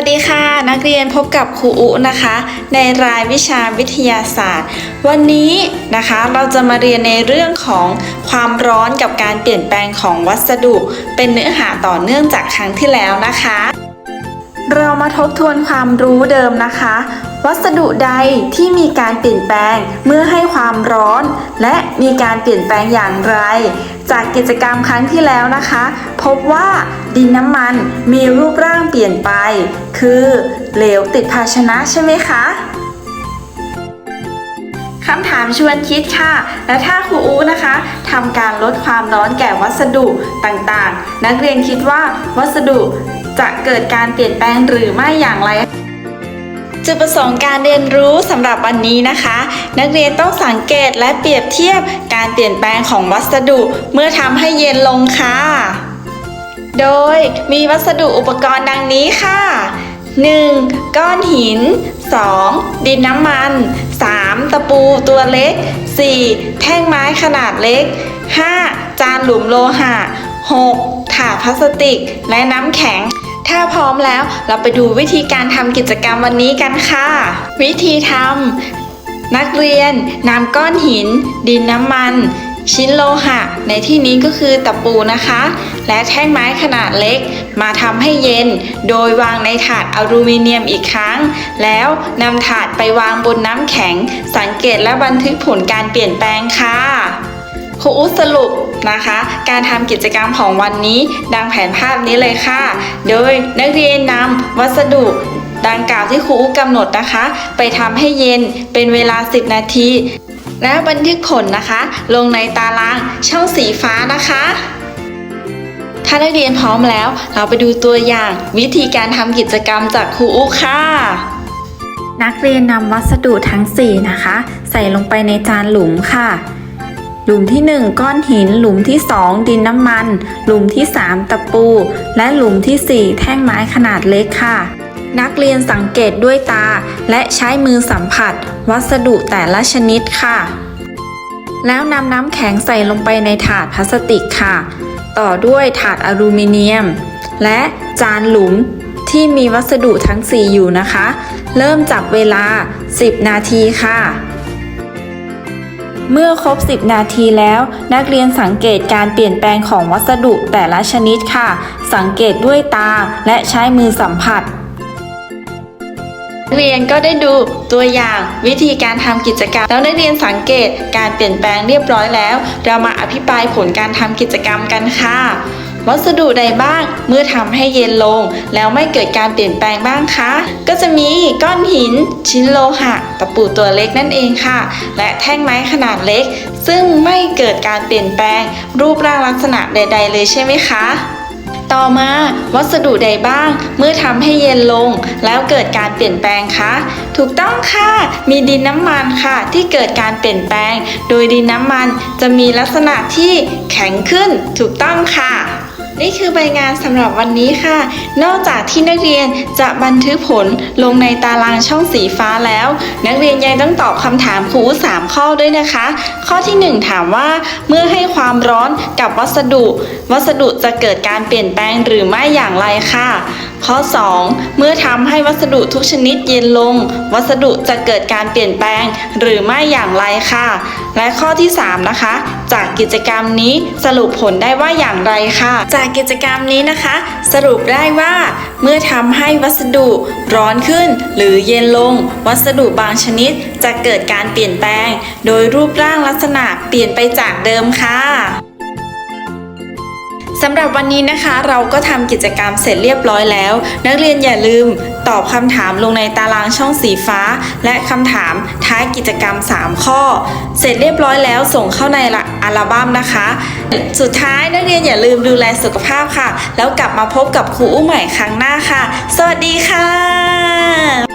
วัสดีค่ะ นักเรียนพบกับครูอุนะคะ ในรายวิชาวิทยาศาสตร์ วันนี้นะคะเราจะมาเรียนในเรื่องของความร้อนกับการเปลี่ยนแปลงของวัสดุ เป็นเนื้อหาต่อเนื่องจากครั้งที่แล้วนะคะ เรามาทบทวนความรู้เดิมนะคะ วัสดุใดที่มีการเปลี่ยนแปลงเมื่อให้ความร้อน และมีการเปลี่ยนแปลงอย่างไร จากกิจกรรมครั้งที่แล้วนะคะ พบว่าดินน้ำมันมีรูปร่างเปลี่ยนไป คือเหลวติดภาชนะใช่ไหมคะคำถามชวนคิดค่ะ และถ้าครูอูนะคะทำการลดความร้อนแก่วัสดุต่างๆ นักเรียนคิดว่าวัสดุ จะเกิดการเปลี่ยนแปลงหรือไม่อย่างไร จุดประสงค์การเรียนรู้สำหรับวันนี้นะคะ นักเรียนต้องสังเกตและเปรียบเทียบการเปลี่ยนแปลงของวัสดุเมื่อทำให้เย็นลงค่ะ โดยมีวัสดุอุปกรณ์ดังนี้ค่ะ 1. ก้อนหิน 2. ดินน้ำมัน 3. ตะปูตัวเล็ก 4. แท่งไม้ขนาดเล็ก 5. จานหลุมโลหะ 6. ถาดพลาสติกและน้ำแข็ง ถ้าพร้อมแล้วเราไปดูวิธีการทำกิจกรรมวันนี้กันค่ะ วิธีทำนักเรียนนำก้อนหิน ดินน้ำมัน ชิ้นโลหะ ในที่นี้ก็คือตะปูนะคะ และแท่งไม้ขนาดเล็ก มาทำให้เย็น โดยวางในถาดอลูมิเนียมอีกครั้ง แล้วนำถาดไปวางบนน้ำแข็ง สังเกตและบันทึกผลการเปลี่ยนแปลงค่ะ ครูอุสรุปนะคะ การทำกิจกรรมของวันนี้ดังแผนภาพนี้เลยค่ะ โดยนักเรียนนำวัสดุดังกล่าวที่ครูอุกำหนดนะคะ ไปทำให้เย็นเป็นเวลา 10 นาที และบันทึกผลนะคะ ลงในตารางช่องสีฟ้านะคะถ้านักเรียนพร้อมแล้ว เราไปดูตัวอย่างวิธีการทำกิจกรรมจากครูอุค่ะ นักเรียนนำวัสดุทั้ง 4 นะคะ ใส่ลงไปในจานหลุมค่ะ หลุมที่ 1 ก้อนหิน หลุมที่ 2 ดินน้ำมัน หลุมที่ 3 ตะปู และหลุมที่ 4 แท่งไม้ขนาดเล็กค่ะ นักเรียนสังเกตด้วยตา และใช้มือสัมผัส วัสดุแต่ละชนิดค่ะ แล้วนำน้ำแข็งใส่ลงไปในถาดพลาสติกค่ะ ต่อด้วยถาดอลูมิเนียม และจานหลุมที่มีวัสดุทั้ง 4 อยู่นะคะ เริ่มจับเวลา 10 นาทีค่ะ เมื่อครบ 10 นาทีแล้ว นักเรียนสังเกตการเปลี่ยนแปลงของวัสดุแต่ละชนิดค่ะ สังเกตด้วยตาและใช้มือสัมผัสนักเรียนก็ได้ดูตัวอย่างวิธีการทำกิจกรรม แล้วนักเรียนสังเกตการเปลี่ยนแปลงเรียบร้อยแล้ว เรามาอภิปรายผลการทำกิจกรรมกันค่ะ วัสดุใดบ้างเมื่อทำให้เย็นลง แล้วไม่เกิดการเปลี่ยนแปลงบ้างคะ ก็จะมีก้อนหิน ชิ้นโลหะตะปูตัวเล็กนั่นเองค่ะ และแท่งไม้ขนาดเล็ก ซึ่งไม่เกิดการเปลี่ยนแปลง รูปร่างลักษณะใด ๆ เลยใช่ไหมคะต่อมาวัสดุใดบ้าง เมื่อทำให้เย็นลง แล้วเกิดการเปลี่ยนแปลงคะ ถูกต้องค่ะ มีดินน้ำมันค่ะ ที่เกิดการเปลี่ยนแปลง โดยดินน้ำมันจะมีลักษณะที่แข็งขึ้น ถูกต้องค่ะ นี่คือใบงานสำหรับวันนี้ค่ะ นอกจากที่นักเรียนจะบันทึกผลลงในตารางช่องสีฟ้าแล้ว นักเรียนยังต้องตอบคำถามครูสามข้อด้วยนะคะ ข้อที่หนึ่งถามว่า เมื่อให้ความร้อนกับวัสดุ วัสดุจะเกิดการเปลี่ยนแปลงหรือไม่อย่างไรค่ะ ข้อ 2 เมื่อทำให้วัสดุทุกชนิดเย็นลง วัสดุจะเกิดการเปลี่ยนแปลงหรือไม่อย่างไรค่ะ และข้อที่ 3 นะคะ จากกิจกรรมนี้สรุปผลได้ว่าอย่างไรค่ะ จากกิจกรรมนี้นะคะ สรุปได้ว่า เมื่อทำให้วัสดุร้อนขึ้น หรือเย็นลง วัสดุบางชนิดจะเกิดการเปลี่ยนแปลง โดยรูปร่างลักษณะเปลี่ยนไปจากเดิมค่ะ สำหรับวันนี้นะคะเราก็ทำกิจกรรมเสร็จเรียบร้อยแล้ว นักเรียนอย่าลืมตอบคำถามลงในตารางช่องสีฟ้า และคำถามท้ายกิจกรรม 3 ข้อ เสร็จเรียบร้อยแล้วส่งเข้าในอัลบั้มนะคะ สุดท้ายนักเรียนอย่าลืมดูแลสุขภาพค่ะ แล้วกลับมาพบกับครูอุ้มใหม่ครั้งหน้าค่ะ สวัสดีค่ะ